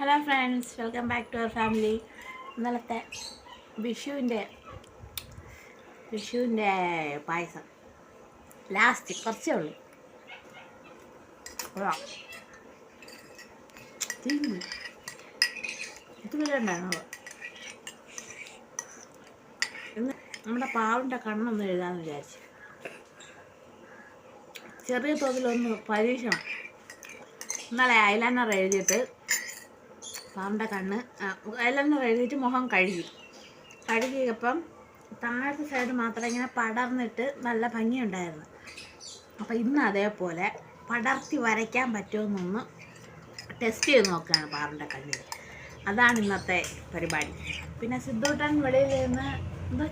Hello friends welcome back to our family ഇന്നലത്തെ വിഷുവിന്റെ വിഷുവിന്റെ പായസം. Last കുറച്ചേ ഉള്ളൂ. ഇത് വരണ്ടാണോ ഇന്ന് നമ്മുടെ പാവിന്റെ കണ്ണൊന്ന് എഴുതാമെന്ന് വിചാരിച്ചു. ചെറിയ തോതിലൊന്ന് പരീക്ഷണം. ഇന്നലെ ഐലൈനർ എഴുതിയിട്ട് പാമ്പിന്റെ കണ്ണ്. എല്ലാം എഴുതിയിട്ട് മുഖം കഴുകി. കഴുകിയപ്പം താഴത്തെ സൈഡ് മാത്രം ഇങ്ങനെ പടർന്നിട്ട് നല്ല ഭംഗിയുണ്ടായിരുന്നു. അപ്പോൾ ഇന്ന് അതേപോലെ പടർത്തി വരയ്ക്കാൻ പറ്റുമെന്നൊന്ന് ടെസ്റ്റ് ചെയ്ത് നോക്കുകയാണ് പാറിന്റെ കണ്ണിൽ അതാണ് ഇന്നത്തെ പരിപാടി. പിന്നെ സിദ്ധൂട്ടൻ വെളിയിൽ നിന്ന് എന്തോ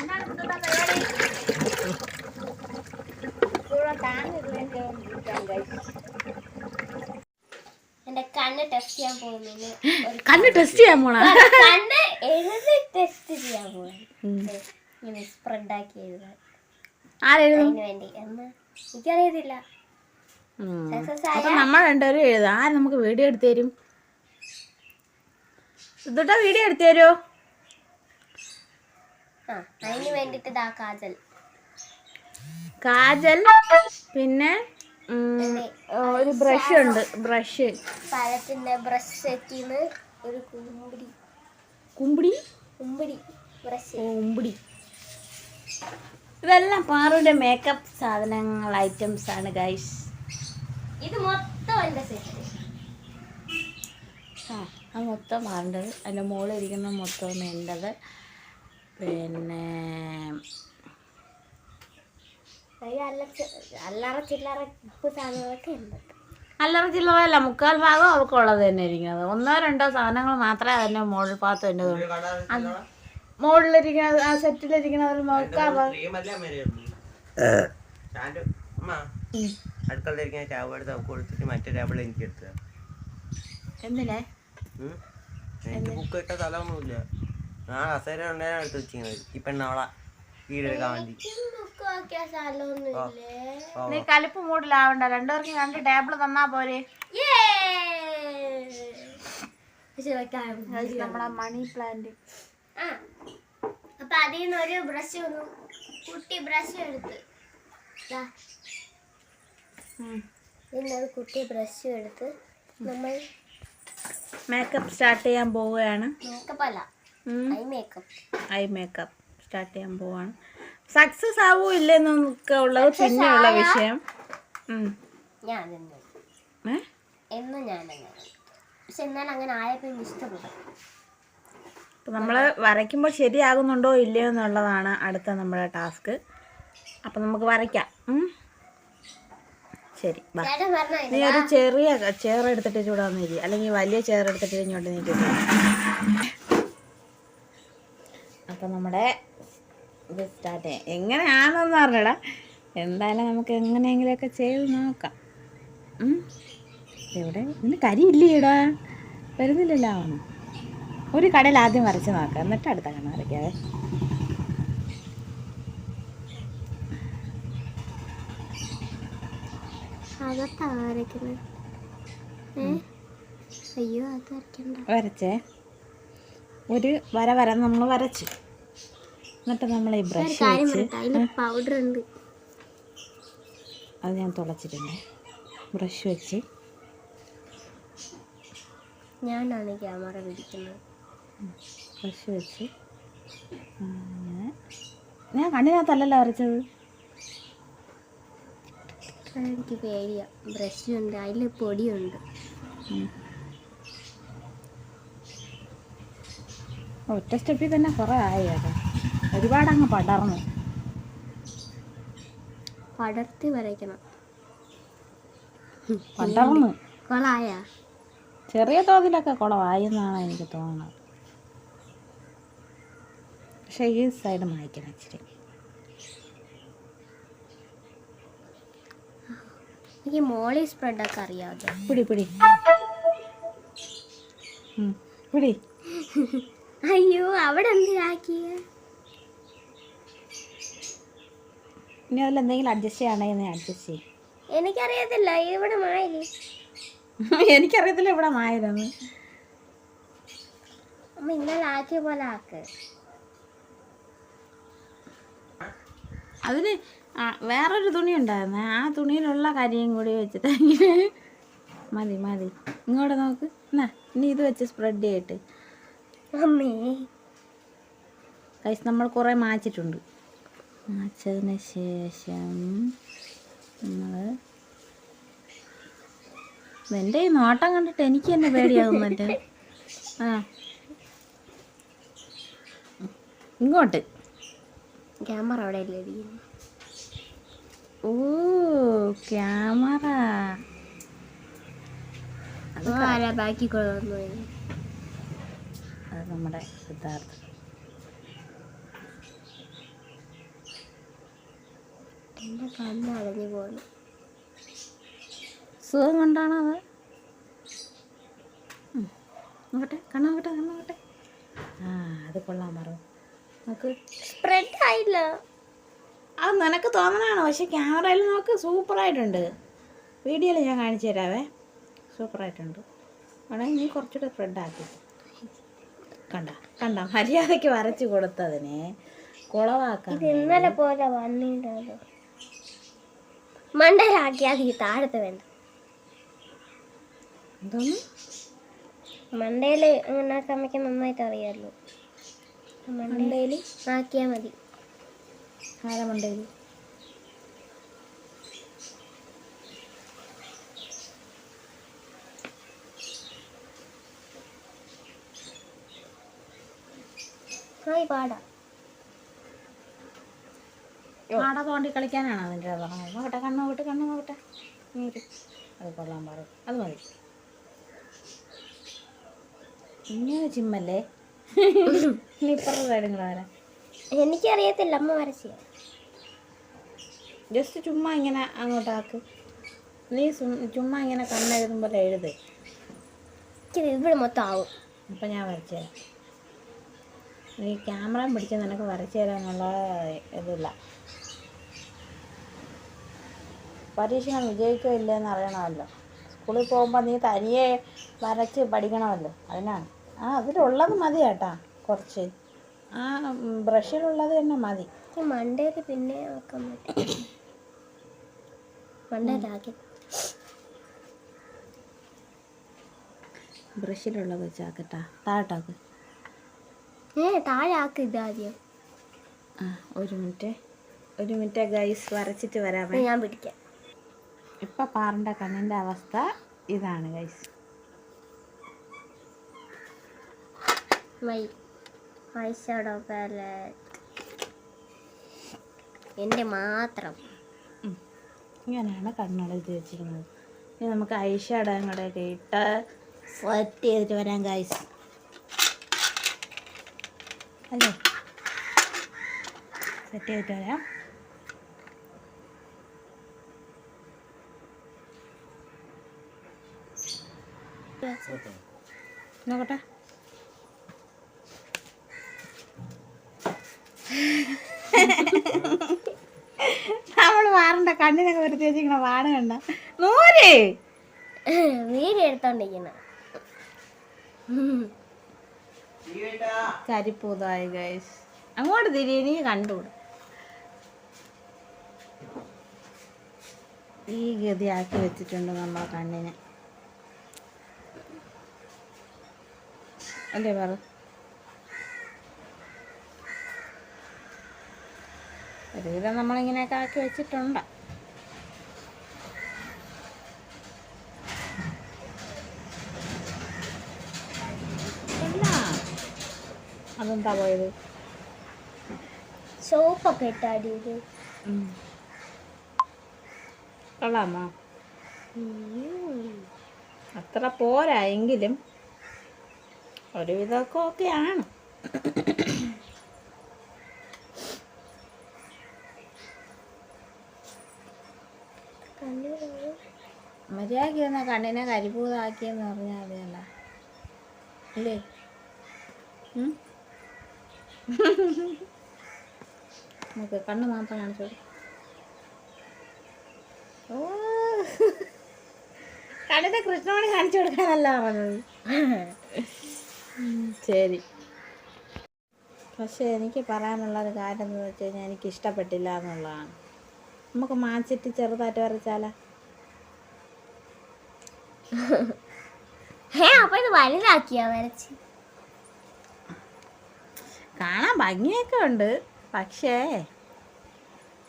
എന്താണ് സിദ്ധൂട്ടാ പരിപാടി ഇവിടെ താങ്ങിരുന്നതിന്റെ ഇരിക്കാൻ കഴിച്ചു എന്റെ കണ്ണ് ടെസ്റ്റ് ചെയ്യാൻ പോകുന്നതിന് ഒരു കണ്ണ് ടെസ്റ്റ് ചെയ്യാൻ പോണ കണ്ണ് എഴുതി ടെസ്റ്റ് ചെയ്യാൻ പോകുന്നു ഇങ്ങനെ സ്പ്രെഡ് ആക്കി എഴുതാൻ. ആരെഴുതും? അതിന് വേണ്ടി. എന്ന് എനിക്കറിയത്തില്ല. സക്സസ് ആയ അപ്പൊ നമ്മൾ രണ്ടുപേരും എഴുതാം. ആര് നമുക്ക് വീഡിയോ എടുത്തു തരും? സിദ്ധൂട്ട വീഡിയോ എടുത്തു തരുമോ അതിന് വേണ്ടിട്ട് കാജൽ. കാജൽ പിന്നെ ഒരു ബ്രഷ് ഉണ്ട് ബ്രഷ് പഴത്തിന്റെ ബ്രഷ് സെറ്റിന്ന് ഒരു കുമ്പിടി. കുമ്പിടി? കുമ്പിടി ബ്രഷ് കുമ്പിടി. ഇതെല്ലാം പാറുവിന്റെ മേക്കപ്പ് സാധനങ്ങൾ ഐറ്റംസ് ആണ് ഗൈസ് ഇത് മൊത്തം സെറ്റ് ആ അത് മൊത്തം പാറേണ്ടത്. അതിന്റെ മുകളിൽ ഇരിക്കുന്ന മൊത്തം എന്റെത് പിന്നെ അല്ലറ ചില്ലറ ഉപ്പ് സാധനങ്ങളൊക്കെ ഉണ്ട്. അല്ലറ ചില്ലറയല്ല മുക്കാൽ ഭാഗം അവർക്കുള്ളത് തന്നെ ഇരിക്കുന്നത്. ഒന്നോ രണ്ടോ സാധനങ്ങൾ മാത്രമേ അതിന്റെ മുകളിൽ ഭാഗത്ത് എന്റെ മുകളിലിരിക്കുന്ന ആ സെറ്റിലിരിക്കുന്നതിൽ മുക്കാൽ ഭാഗം. അടുക്കളയിലിരിക്കുന്ന ടാബ് എടുത്ത് അവൾക്ക് കൊടുത്തിട്ട് മറ്റേ ടാബിൾ എനിക്ക് എടുത്തത് എന്തിനെ? എനിക്ക് ബുക്ക് ഇട്ട സ്ഥലമൊന്നുമില്ല. ഞാൻ അസേരം ഉണ്ടായാലും എടുത്ത് വെച്ചിരുന്നത് ഈ പെണ്ണവളെ. വീടെടുക്കാൻ വേണ്ടി നീ കലിപ്പ് മൂടിലാവണ്ട. രണ്ടുപേർക്കും രണ്ട് ടേബിൾ തന്നാ പോരെ. നമ്മളെ മണി പ്ലാന്റ്. ആ അപ്പൊ അതിൽ നിന്ന് ഒരു ബ്രഷ് വന്നു കുട്ടി ബ്രഷ് എടുത്ത്. ദാ, ഇതിന്നൊരു കുട്ടി ബ്രഷ് എടുത്ത് നമ്മൾ മേക്കപ്പ് സ്റ്റാർട്ട് ചെയ്യാൻ പോവുകയാണ്. മേക്കപ്പ് അല്ല eye makeup. Eye makeup. Start ചെയ്യാൻ പോവാണ്. സക്സസ് ആവോ ഇല്ലെന്നൊക്കെ ഉള്ളത് പിന്നെയുള്ള വിഷയം. എന്നും ഞാൻ അങ്ങനെ പക്ഷെ എന്നാൽ അങ്ങനെ ആയപ്പോൾ ഇഷ്ടപ്പെട്ടു. അപ്പം നമ്മൾ വരയ്ക്കുമ്പോൾ ശരിയാകുന്നുണ്ടോ ഇല്ലയോ എന്നുള്ളതാണ് അടുത്ത നമ്മുടെ ടാസ്ക്. അപ്പം നമുക്ക് വരയ്ക്കാം. ശരി നീ ഒരു ചെറിയ ചെയർ എടുത്തിട്ട് ചൂടാന്ന് വന്നിരി അല്ലെങ്കിൽ വലിയ ചെയർ എടുത്തിട്ട് ഇങ്ങോട്ട് നീക്കി അപ്പം നമ്മുടെ ഇത് സ്റ്റാർട്ട് ചെയ്യാം. എങ്ങനെയാണെന്ന് പറഞ്ഞടാ എന്തായാലും നമുക്ക് എങ്ങനെയെങ്കിലുമൊക്കെ ചെയ്ത് നോക്കാം. ഇവിടെ ഇന്ന് കരിയില്ലേടാ വരുന്നില്ലല്ലോ ഒരു കടയിൽ ആദ്യം വരച്ച് നോക്കാം. എന്നിട്ട് അടുത്ത കണ്ണ വരയ്ക്കാവേ. അകത്താ വരയ്ക്കുന്നത്. അയ്യോ അത് വരയ്ക്കണ്ട. വരച്ചേ. ഒരു വര വര നമ്മൾ വരച്ചു. എന്നിട്ട് നമ്മൾ ഈ ബ്രഷ് പൗഡർ ഉണ്ട്. അത് ഞാൻ തുളച്ചിട്ടുണ്ട് ബ്രഷ് വെച്ച്. ഞാനാണ് ക്യാമറ പിടിക്കുന്നത്. ബ്രഷ് വെച്ച്. അങ്ങനെ ഞാൻ കണ്ണിനകത്തല്ലല്ലോ വരച്ചത്. എനിക്ക് പേടിയാ. ബ്രഷുണ്ട് അതിൽ പൊടിയുണ്ട്. ഒറ്റ സ്റ്റെപ്പിൽ തന്നെ കുറേ ആയി കേട്ടോ ഒരുപാട് അങ്ങ് പടർന്നു. പടർത്തി വരയ്ക്കണം. പടർന്നു. കൊളായ. ചെറിയ തോതിലൊക്കെ കുളവായെന്നാണ് എന്നാണ് എനിക്ക് തോന്നുന്നത്. പക്ഷേ ഈ സൈഡ് മായ്ക്കണം ഇച്ചിരി. എനിക്ക് മോളി സ്പ്രെഡൊക്കെ അറിയാതെ പിടി പിടി. പിടി. അയ്യോ അവിടെ എന്തിനാക്കിയ ഇനി അതിൽ എന്തെങ്കിലും അഡ്ജസ്റ്റ് ചെയ്യണമെങ്കിൽ അഡ്ജസ്റ്റ് ചെയ്യും. എനിക്കറിയത്തില്ല ഇവിടെ മായില്ലേ? എനിക്കറിയത്തില്ല ഇവിടെ മായിരുന്നു. അമ്മ ഇന്നലെ ആക്കിയ പോലെ ആക്ക്. അതിന് വേറൊരു തുണി ഉണ്ടായിരുന്നു. ആ തുണിയിലുള്ള കാര്യം കൂടി വെച്ചിട്ട് മതി മതി. ഇങ്ങോട്ട് നോക്ക്. എന്നാ ഇനി ഇത് വെച്ച് സ്പ്രെഡ് ചെയ്തിട്ട്. അമ്മേ. കൈസ് നമ്മൾ കുറേ മാച്ചിട്ടുണ്ട് മാച്ചതിന് ശേഷം നമ്മൾ എന്റെ ഈ നോട്ടം കണ്ടിട്ട് എനിക്ക് തന്നെ പേടിയാകുന്നുണ്ട് ആ. ഇങ്ങോട്ട്. ക്യാമറ അവിടെ? ഓ ക്യാമറ. അത് ആരാ ബാക്കി കൊണ്ടുവന്നു? നമ്മുടെ സിദ്ധാർത്ഥ എന്റെ കണ്ണ് അടഞ്ഞു പോകുന്നു സുഖം കൊണ്ടാണോ അത്. നോക്കട്ടെ കണ്ണോട്ടെ നോക്കട്ടെ ആ അത് കൊള്ളാൻ മറവ് നോക്ക്. സ്പ്രെഡ് ആയില്ല. അത് നിനക്ക് തോന്നണാണ് പക്ഷെ ക്യാമറയിൽ നോക്ക് സൂപ്പറായിട്ടുണ്ട് വീഡിയോയിൽ ഞാൻ കാണിച്ചു തരാവേ. സൂപ്പറായിട്ടുണ്ട് വേണമെങ്കിൽ നീ കുറച്ചുകൂടെ സ്പ്രെഡ് ആക്കി കണ്ട. കണ്ട? മര്യാദയ്ക്ക് വരച്ച് കൊടുത്തതിനെ. കുളവാക്കാൻ ഇത് ഇന്നലെ പോലെ വന്നിട്ടത് മണ്ടയിലാക്കിയാൽ ഈ താഴത്തെ വേണ്ട. എന്തോന്ന്? മണ്ടയിൽ അങ്ങനെ അമ്മയ്ക്ക് നന്നായിട്ട് അറിയാമല്ലോ മണ്ടയിൽ ആക്കിയാൽ മതി. ആരാ മണ്ടയിൽ ഹായ് പാടാ. ആട തോണ്ടി കളിക്കാനാണ് അതിന്റെ നോക്കട്ടെ കണ്ണ് നോക്കട്ടെ കണ്ണ് നോക്കട്ടെ. നീര്. അത് കൊള്ളാൻ പാടും. അത് മതി. ഇങ്ങനെ ചിമ്മല്ലേ ഇപ്പുറത്തെ സൈഡും വരാം എനിക്കറിയത്തില്ല അമ്മ വരച്ചു ജസ്റ്റ് ചുമ്മാ ഇങ്ങനെ അങ്ങോട്ടാക്ക് നീ ചുമ്മാ ഇങ്ങനെ കണ്ണെഴുതുമ്പോൾ എഴുത്. ഇവിടെ മൊത്തം ആവും. അപ്പം ഞാൻ വരച്ചു തരാം. നീ ക്യാമറ പിടിച്ച് നിനക്ക് വരച്ചു തരാനുള്ള ഇതില്ല. പരീക്ഷ ഞാൻ വിജയിക്കോ ഇല്ലയെന്ന് അറിയണമല്ലോ. സ്കൂളിൽ പോകുമ്പോൾ നീ തനിയെ വരച്ച് പഠിക്കണമല്ലോ. അതിനാണ്. ആ അതിലുള്ളത് മതി കേട്ടാ കുറച്ച്. ആ ബ്രഷിലുള്ളത് തന്നെ മതി. മണ്ടേക്ക് പിന്നെ വെക്കാൻ പറ്റും. മണ്ടയിലാക്കി ബ്രഷിലുള്ളത് വെച്ചാക്കട്ടാ താഴോട്ടാക്ക് ഏ താഴെ ആക്ക് ഇതാദ്യം ആ ഒരു മിനിറ്റ്. ഒരു മിനിറ്റ് ഗൈസ് വരച്ചിട്ട് വരാമേ. ഞാൻ പിടിക്കാം. ഇപ്പം പാറിന്റെ കണ്ണിന്റെ അവസ്ഥ ഇതാണ് ഗൈസ് മൈ ഷാഡോ എന്റെ മാത്രം. ഇങ്ങനെയാണ് കണ്ണെഴുതി വെച്ചിരിക്കുന്നത്. ഇനി നമുക്ക് ഐഷ്യാടങ്ങളുടെ കൂടെയൊക്കെ ഇട്ട് സെറ്റ് ചെയ്തിട്ട് വരാം ഗൈസ് അല്ലേ? സെറ്റ് ചെയ്തിട്ട് വരാം. നോക്കട്ടെ. നമ്മൾ വാറണ്ട കണ്ണിനൊക്കെ വരുത്തി വെച്ചിരിക്കണ വാട് കണ്ട. നൂര് വീര് എടുത്തോണ്ടിരിക്കുന്ന. കരിപ്പൂതായി ഗൈസ് അങ്ങോട്ട് തിരിയണി കണ്ടുകൂടും. ഈ ഗതിയാക്കി വെച്ചിട്ടുണ്ട് നമ്മളെ കണ്ണിനെ. അല്ലേ പറ? ഒരുവിധം നമ്മളിങ്ങനെയൊക്കെ ആക്കി വെച്ചിട്ടുണ്ട് എന്നാ അതെന്താ പോയത്? സോപ്പൊക്കെ ഇട്ടാടിയത് കൊള്ളാമോ? അത്ര പോരാ എങ്കിലും ഒരുവിധമൊക്കെ ഓക്കെയാണ് മര്യാദയ്ക്ക് വന്ന കണ്ണിനെ കരിപ്പൂതാക്കിയെന്ന് പറഞ്ഞാൽ മതിയല്ല. അല്ലേ? നമുക്ക് കണ്ണ് മാത്രം കാണിച്ചോളൂ ഓ. കണ്ണിന്റെ കാണിച്ചു കൊടുക്കാനല്ല പറഞ്ഞത്. ശരി. പക്ഷേ എനിക്ക് പറയാനുള്ള ഒരു കാര്യം എന്ന് വെച്ച് കഴിഞ്ഞാൽ എനിക്ക് ഇഷ്ടപ്പെട്ടില്ല എന്നുള്ളതാണ്. നമുക്ക് മാച്ചിട്ട് ചെറുതായിട്ട് വരച്ചാലാ. അപ്പൊ ഇത് വലുതാക്കിയാ വരച്ച്. കാണാൻ ഭംഗിയൊക്കെ ഉണ്ട്. പക്ഷേ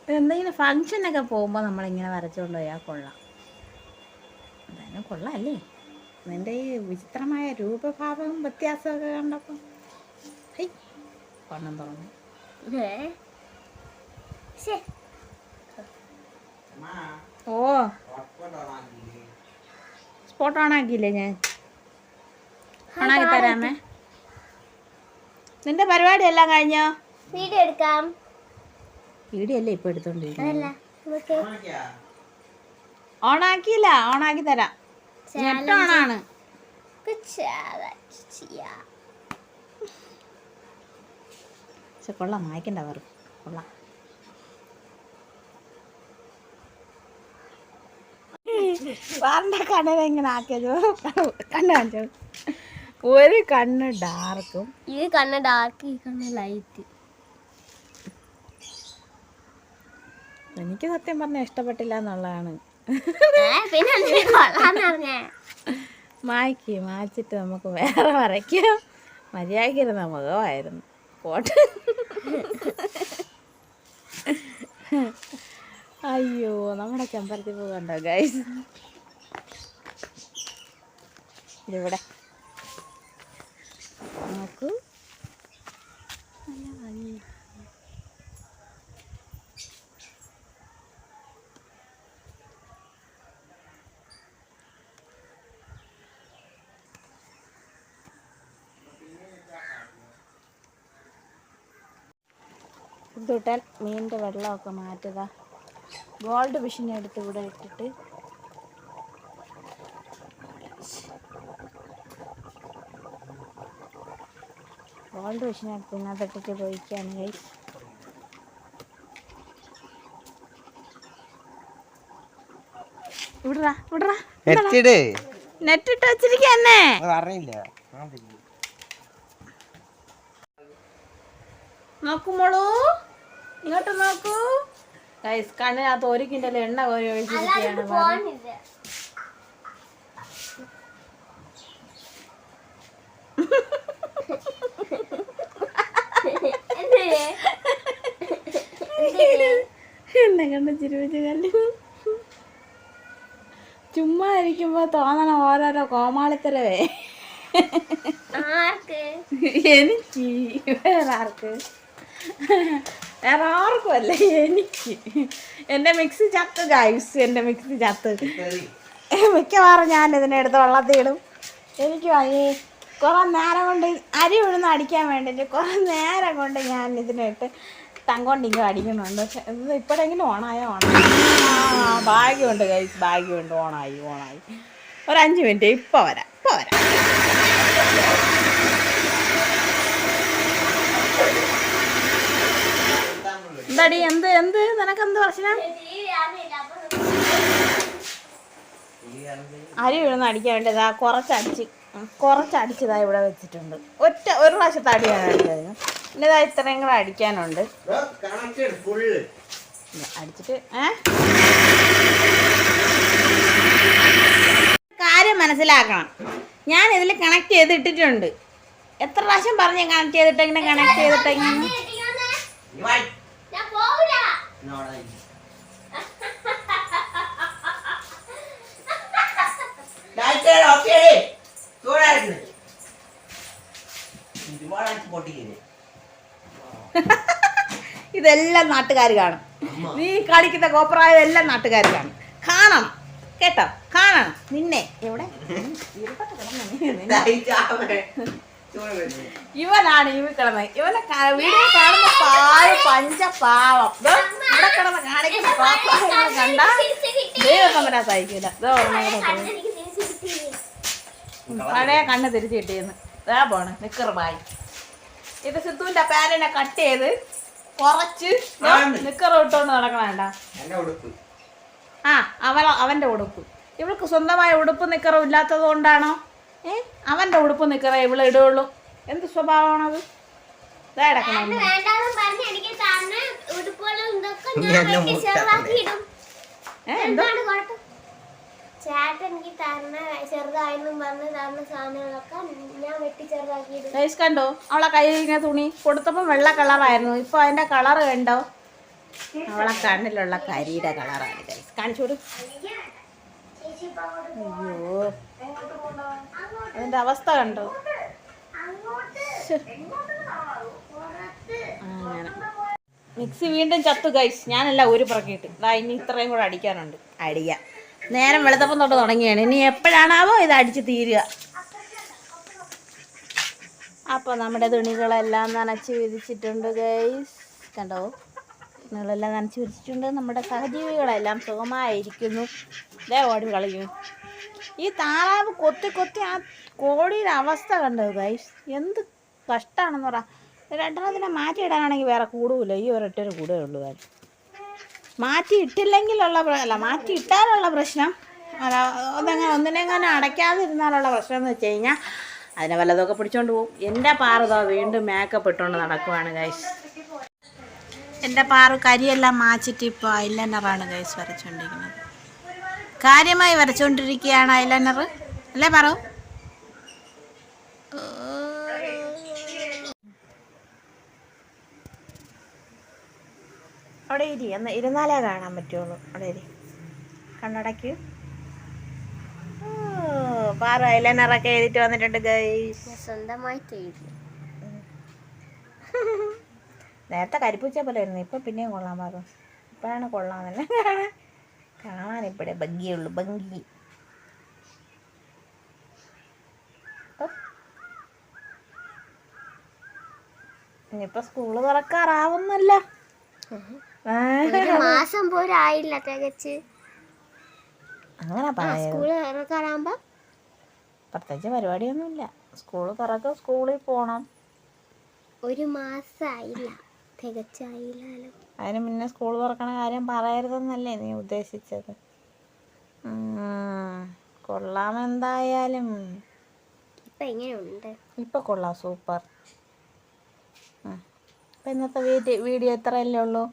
എന്തെങ്കിലും ഫങ്ഷനൊക്കെ പോകുമ്പോൾ നമ്മളിങ്ങനെ വരച്ചുകൊണ്ട് പോയാൽ കൊള്ളാം. എന്തായാലും കൊള്ളാം അല്ലേ നിന്റെ ഈ വിചിത്രമായ രൂപഭാവവും വ്യത്യാസമൊക്കെ കണ്ടപ്പോൾ ഹൈ കൊണ്ണം തുറന്നു. ഓ. സ്പോട്ട് ഓൺ ആക്കിയില്ലേ ഞാൻ ഓണാക്കി തരാമേ. നിന്റെ പരിപാടി എല്ലാം കഴിഞ്ഞോ? വീഡിയോ എടുക്കാം. വീഡിയോ അല്ലേ ഇപ്പൊ എടുത്തോണ്ടിരിക്കുന്നത് ഓണാക്കിയില്ല ഓണാക്കി തരാം. നെറ്റ് ഓണാണ്. പക്ഷെ കൊള്ളാം മായ്ക്കണ്ട വെറും. കൊള്ളാം. സാറിന്റെ കണ്ണിനെ ഇങ്ങനെ ആക്കിയത്? കണ്ണ് കാണിച്ചു ഒരു കണ്ണ് ഡാർക്കും. ഈ കണ്ണ് ഡാർക്ക് ഈ കണ്ണ് ലൈറ്റ്. എനിക്ക് സത്യം പറഞ്ഞ ഇഷ്ടപ്പെട്ടില്ല എന്നുള്ളതാണ്. മായ്ക്ക് മാച്ചിട്ട് നമുക്ക് വേറെ വരയ്ക്കാം. മര്യാദക്കിരുന്ന മുഖമായിരുന്നു. കോട്ട അയ്യോ നമ്മുടെ ചെമ്പരത്തി പൂ കണ്ടോ ഗൈസ് ഇതിവിടെ നോക്കൂ. നല്ല മീനിന്റെ വെള്ളമൊക്കെ മാറ്റുക. ഗോൾഡ് ഫിഷിനെ എടുത്ത് ഇവിടെ ഇട്ടിട്ട് ഗോൾഡ് ഫിഷിനെ എടുത്ത് ഉപയോഗിക്കുകയാണ് കൈ വിടറാ വിടറാ നെറ്റ് ഇട്ട് വെച്ചിരിക്കന്നെ. അറിയില്ല. നോക്കുമ്പോളൂ ഇങ്ങോട്ട് നോക്കൂ. ഗൈസ് കണ്ണിനകത്ത് ഒരു കിന്റെ എണ്ണ കോരി ഒഴിച്ചിരിക്കുകയാണ്. വേറെ. ഫോണില്ല എന്നെ കണ്ട് ചിരിപ്പിച്ച് കല്ലു ചുമ്മാ ഇരിക്കുമ്പോ തോന്നണം ഓരോരോ കോമാളിത്തരവേ. എനിക്ക്. വേറെ ആർക്ക്? വേറെ ആർക്കും അല്ല എനിക്ക്. എന്റെ മിക്സി ചത്ത് ഗൈസ് എന്റെ മിക്സി ചത്ത്. മിക്കവാറും ഞാൻ ഇതിനെടുത്ത് വെള്ളത്തിയിടും. എനിക്ക് വയ്യേ കുറേ നേരം കൊണ്ട് അരി ഉഴുന്ന് അടിക്കാൻ വേണ്ടിയിട്ട് കുറേ നേരം കൊണ്ട് ഞാൻ ഇതിനിട്ട് തങ്കൊണ്ടിങ്ങ് അടിക്കുന്നുണ്ട്. പക്ഷെ ഇത് ഇപ്പോഴെങ്കിലും ഓണായ ഓണായി ആ ഭാഗ്യമുണ്ട് കൈസ് ഭാഗ്യമുണ്ട് ഓണായി ഓണായി ഒരു അഞ്ച് മിനിറ്റ് ഇപ്പോൾ വരാം. ഇപ്പോൾ വരാം. എന്താടി എന്ത് എന്ത്? നിനക്ക് എന്ത് പ്രശ്നം? അരി വീഴുന്ന അടിക്കാൻ വേണ്ടിയതാ കുറച്ചടിച്ച് ഉം, കുറച്ചടിച്ചതാ ഇവിടെ വെച്ചിട്ടുണ്ട്. ഒറ്റ ഒരു പ്രാവശ്യത്തെ അടിയാണ് അടിച്ചതിന് പിന്നെ ഇതാ ഇത്രയും കൂടെ അടിക്കാനുണ്ട്. അടിച്ചിട്ട് ഏ? കാര്യം മനസ്സിലാക്കണം. ഞാൻ ഇതിൽ കണക്ട് ചെയ്തിട്ടിട്ടുണ്ട്. എത്ര പ്രാവശ്യം പറഞ്ഞു കണക്ട് ചെയ്തിട്ട് എങ്ങനെ കണക്ട് ചെയ്തിട്ടെങ്ങനെ ഞാൻ പോവില്ല. ഇതെല്ലാം നാട്ടുകാർ കാണും. നീ കളിക്കുന്ന കോപ്രായം എല്ലാം നാട്ടുകാർ കാണും. കാണണം. കേട്ടോ? കാണണം. നിന്നെ. എവിടെ. ഇവനാണ് ഇവ കിടന്നത് ഇവനെ വീഡിയോ കാണുന്ന പാവ പഞ്ച പാവം ഇവിടെ കിടന്ന് കാണിക്കുന്ന കോപ്രായങ്ങൾ കണ്ട ദൈവം തമ്മിലാ സഹിക്കില്ല. പഴയ കണ്ണ് തിരിച്ചു കിട്ടിയെന്ന്. ഇതാ പോണ്. നിക്കറ് ബായി. ഇത് സിദ്ധുവിന്റെ പാരനെ കട്ട് ചെയ്ത് കുറച്ച് ആണ്. നിക്കറ് ഇട്ടോണ്ട് നടക്കണേണ്ട എന്നെ ഉടുപ്പ്. ആ അവ അവന്റെ ഉടുപ്പ്. ഇവൾക്ക് സ്വന്തമായ ഉടുപ്പ് നിക്കറും ഇല്ലാത്തത് കൊണ്ടാണോ? ഏ? അവന്റെ ഉടുപ്പ് നിക്കറേ ഇവളെ ഇടുള്ളൂ. എന്ത് സ്വഭാവമാണത്? ഇതാ കിടക്കണം ഏ എന്തോ? എന്താണ് കുഴപ്പം? ചേട്ടൻ എനിക്ക് തരണ ചെറുതായെന്നും പറഞ്ഞ് തരുന്ന സാധനങ്ങളൊക്കെ ഞാൻ വെട്ടി കണ്ടോ? അവളെ കയ്യിലിങ്ങനെ തുണി കൊടുത്തപ്പോൾ വെള്ള കളറായിരുന്നു. ഇപ്പോൾ അതിന്റെ കളർ കണ്ടോ? അവളെ കണ്ണിലുള്ള കരിയുടെ കളറാണ് ഗൈസ് കാണിച്ചു കൊടു. അയ്യോ. അതിന്റെ അവസ്ഥ കണ്ടോ? മിക്സി വീണ്ടും ചത്തു ഗൈസ് ഞാനല്ല ഒരു പുറക്കിയിട്ട് ഇതാ ഇനി ഇത്രയും കൂടെ അടിക്കാനുണ്ട്. അടിക്കാം നേരം വെളുത്തപ്പം തൊട്ട് തുടങ്ങിയാണ്. ഇനി എപ്പോഴാണാവോ ഇത് അടിച്ച് തീരുക. അപ്പോൾ നമ്മുടെ തുണികളെല്ലാം നനച്ച് വിരിച്ചിട്ടുണ്ട് ഗൈസ് കണ്ടോ? തുണികളെല്ലാം നനച്ച് വിരിച്ചിട്ടുണ്ട്. നമ്മുടെ സഹജീവികളെല്ലാം സുഖമായിരിക്കുന്നു. ഇതേ ഓടി കളിക്കും ഈ താറാവ് കൊത്തി കൊത്തി ആ കോടിയുടെ അവസ്ഥ കണ്ടോ ഗൈസ് എന്ത് കഷ്ടമാണെന്ന് പറ. രണ്ടെണ്ണത്തിനെ മാറ്റിയിടാനാണെങ്കിൽ വേറെ കൂടുമില്ല ഈ ഒരൊറ്റൊരു കൂടേ ഉള്ളൂ കാര്യം മാറ്റി ഇട്ടില്ലെങ്കിലുള്ള പ്ര- അല്ല മാറ്റിയിട്ടാലുള്ള പ്രശ്നം. അല്ല അതങ്ങനെ ഒന്നിനെങ്ങനെ അടയ്ക്കാതിരുന്നാലുള്ള പ്രശ്നം എന്ന് വെച്ച് കഴിഞ്ഞാൽ അതിനെ വല്ലതൊക്കെ പിടിച്ചോണ്ട് പോകും എന്റെ പാറുതോ വീണ്ടും മേക്കപ്പ് ഇട്ടുകൊണ്ട് നടക്കുവാണ് ഗൈസ് എന്റെ പാറ കരിയെല്ലാം മാച്ചിട്ട് ഇപ്പോൾ ഐലൈനറാണ് ഗൈസ് വരച്ചുകൊണ്ടിരിക്കുന്നത് കാര്യമായി വരച്ചുകൊണ്ടിരിക്കുകയാണ് ഐലൈനർ അല്ലേ പറു? അവിടെ ഇരി. എന്ന് ഇരുന്നാലേ കാണാൻ പറ്റുള്ളൂ. അവിടെ ഇരി. കണ്ണടയ്ക്ക് പാറ ഐലൈനറൊക്കെ എഴുതിയിട്ട് വന്നിട്ടുണ്ട് ഗൈസ് സ്വന്തമായിട്ട് എഴുതി. നേരത്തെ കരിപ്പൂച്ച പോലെ ആയിരുന്നു. ഇപ്പം പിന്നെയും കൊള്ളാൻ പാകം ഇപ്പോഴാണ് കൊള്ളാമെന്നല്ല കാണാൻ കാണാൻ ഇപ്പോഴേ ഭംഗിയുള്ളൂ ഭംഗി. ഇനിയിപ്പോൾ സ്കൂൾ തുറക്കാറാവുന്നല്ല. ഒരു മാസം പോലും ആയില്ല തികച്ച്. അങ്ങനെ സ്കൂൾ ഇറക്കാറാകുമ്പോ പ്രത്യേകിച്ച് പരിപാടിയൊന്നുമില്ല. സ്കൂൾ തുറക്ക സ്കൂളിൽ പോണം. ഒരു മാസമായില്ല തികച്ചായില്ലല്ലോ അതിന് മുന്നേ സ്കൂൾ തുറക്കണ കാര്യം പറയരുതെന്നല്ലേ നീ ഉദ്ദേശിച്ചത്. കൊള്ളാം എന്തായാലും ഇപ്പൊ എങ്ങനെയുണ്ട്? ഇപ്പൊ കൊള്ളാം സൂപ്പർ. ഇന്നത്തെ വീഡിയോ വീഡിയോ ഇത്രയല്ലേ ഉള്ളൂ.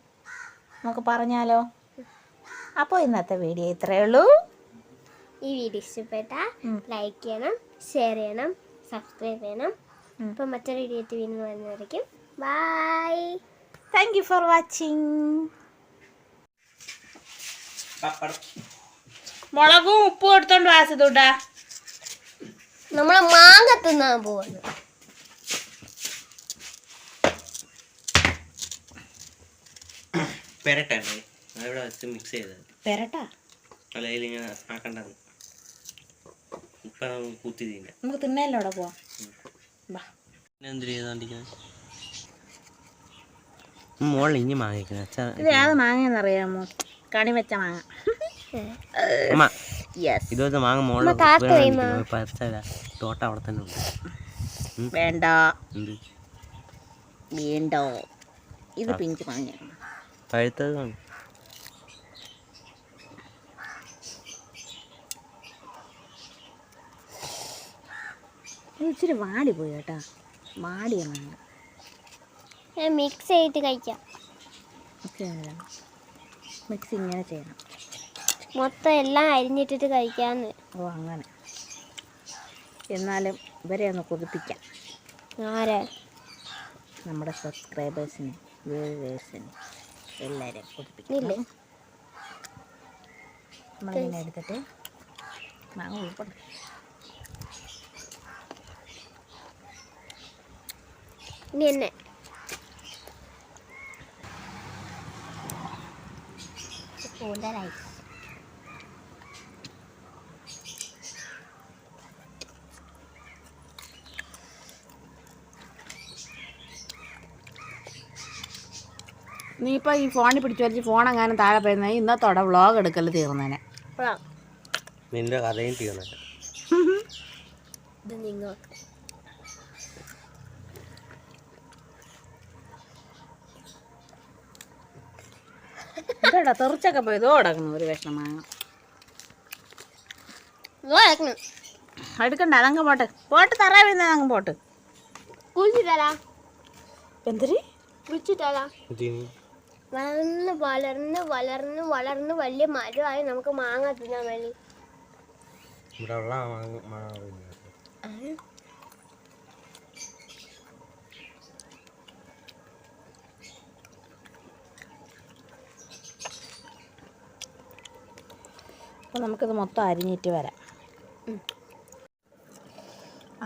നമുക്ക് പറഞ്ഞാലോ? അപ്പോൾ ഇന്നത്തെ വീഡിയോ ഇത്രയേ ഉള്ളൂ. ഈ വീഡിയോ ഇഷ്ടപ്പെട്ട ലൈക്ക് ചെയ്യണം ഷെയർ ചെയ്യണം സബ്സ്ക്രൈബ് ചെയ്യണം. അപ്പോൾ ഇപ്പം മറ്റൊരു വീഡിയോ വീണ്ടും വരുന്നതായിരിക്കും bye thank you for watching മുളകും ഉപ്പും എടുത്തോണ്ട് വാസിതുണ്ടാ നമ്മളെ മാങ്ങ തിന്നാൻ പോവാണ്. പെരട്ടല്ലേ അവിടെ വെച്ച് മിക്സ് ചെയ്തത്. പെരട്ടാ? അല്ലെങ്കിൽ ഇങ്ങനെ ആക്കണ്ടെന്ന്. ഇപ്പം നമുക്ക് കുത്തി തീണ്ട നമുക്ക് തിന്നല്ലോ അവിടെ പോവാം എന്തിനു ചെയ്തോണ്ടിരിക്കുന്നത് മോളിൽ ഇനി അച്ഛാ ഇത് ഏത് മാങ്ങയെന്നറിയാമോ? കണി വെച്ച മാങ്ങ. ഇതുപോലത്തെ മാങ്ങ മോളിൽ തോട്ടം അവിടെ തന്നെ ഉണ്ട്. വേണ്ട. വേണ്ട വേണ്ടോ. ഇത് പിഞ്ച് മാങ്ങയാണ്. പഴുത്തത്. കാണും ഇത് ഇച്ചിരി വാടി പോയി കേട്ടാ. വാടിയ മാങ്ങ മിക്സ് ചെയ്തിട്ട് കഴിക്കാം. ഓക്കെ. മിക്സ് ഇങ്ങനെ ചെയ്യണം. മൊത്തം എല്ലാം അരിഞ്ഞിട്ടിട്ട് കഴിക്കാന്ന്. ഓ അങ്ങനെ. എന്നാലും ഇവരെ ഒന്ന് കൊതിപ്പിക്കാം. ആരെ? നമ്മുടെ സബ്സ്ക്രൈബേഴ്സിന് വ്യൂവേഴ്സിന് എല്ലാവരെയും? കൊതിപ്പിക്കാം നമ്മളിങ്ങനെ എടുത്തിട്ട് മാങ്ങ ഉൾപ്പെടും ഇനി എന്നെ. കൂടുതലായി നീ ഇപ്പോൾ ഈ ഫോണിൽ പിടിച്ചു വലിച്ച് ഫോൺ എങ്ങാനും താഴെ പോയിരുന്ന ഇന്നത്തോടെ വ്ളോഗ് എടുക്കൽ തീർന്നേനെ. നിന്റെ കഥയും തീർന്നേ. ഇതോടാ തെറിച്ചൊക്കെ പോയി. ഇതോ കിടക്കുന്നു ഒരു വിഷമം മാങ്ങ. ഇതോ കിടക്കുന്നു. എടുക്കണ്ട അതങ്ങ് പോട്ടെ. പോട്ട് തറ വീഴുന്ന അങ്ങ് പോട്ട്. കുളിച്ചിട്ടാലാ എന്തിരി കുളിച്ചിട്ടാലാ വളർന്ന് വളർന്ന് വളർന്ന് വളർന്ന് വലിയ മരമായി നമുക്ക് മാങ്ങ തിന്നാൻ വേണ്ടി. അപ്പോൾ നമുക്കിത് മൊത്തം അരിഞ്ഞിട്ട് വരാം.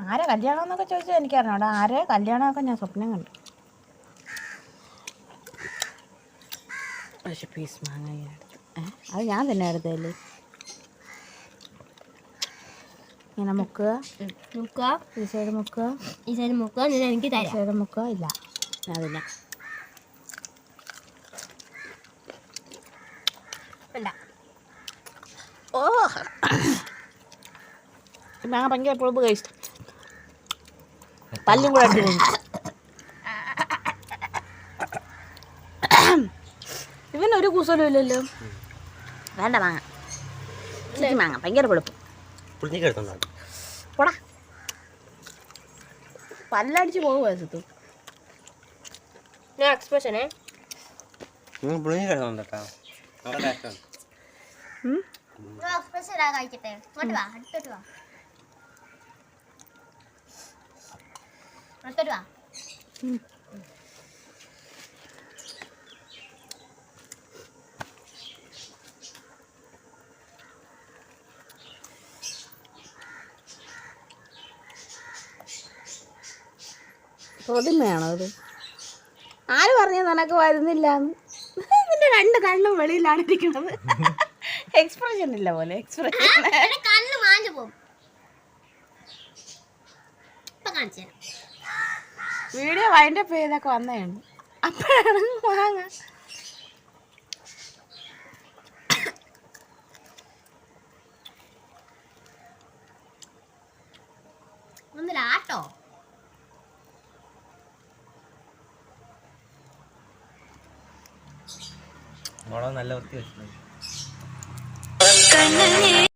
ആരെ കല്യാണം എന്നൊക്കെ ചോദിച്ചാൽ എനിക്കറിഞ്ഞൂടാ. ആരെ കല്യാണമൊക്കെ ഞാൻ സ്വപ്നം കണ്ടു. പക്ഷെ പീസ് മാങ്ങ ഞാൻ എടുത്തു. ഏ? അത് ഞാൻ തന്നെ എടുത്തല്ലേ ഇങ്ങനെ മുക്കുക മുക്കുക ഈ സൈഡ് മുക്കുക ഈ സൈഡ് മുക്കുക എനിക്ക് ഈ തരാം സൈഡ് മുക്കുക ഇല്ല അതില്ല ഓ. മാങ്ങ ഭയങ്കര പുളിപ്പ് കഴിച്ചു. പല്ലും കൂടെ അടിച്ചു കുസലും ഇല്ലല്ലോ വേണ്ട മാങ്ങ. ചിരി മാങ്ങ. ഭയങ്കര എടുത്തോണ്ടാണ് പോടാ. പല്ലടിച്ച് പോകുമോ സിത്തു ഞാൻ എക്സ്പ്രഷനേ. കഴിക്കട്ടെ ഇങ്ങോട്ട് വാ അടുത്തോട്ട് വാ. അടുത്തോട്ട് വാ. പ്രതിമയാണോ അത് ആര് പറഞ്ഞു നിനക്ക് വരുന്നില്ല നിന്റെ രണ്ട് കണ്ണും വെളിയിലാണ് ഇരിക്കുന്നത്. എക്സ്പ്രഷൻ ഇല്ല പോലെ എക്സ്പ്രഷൻ കണ്ണ് മാഞ്ഞു പോകും. വീഡിയോ വൈൻഡപ്പ് ചെയ്തൊക്കെ വന്നതാണ് അപ്പോഴാണ് വാങ്ങ ഒന്നിലാട്ടോ മുളക് നല്ല വൃത്തി വെച്ചിട്ടുണ്ട്.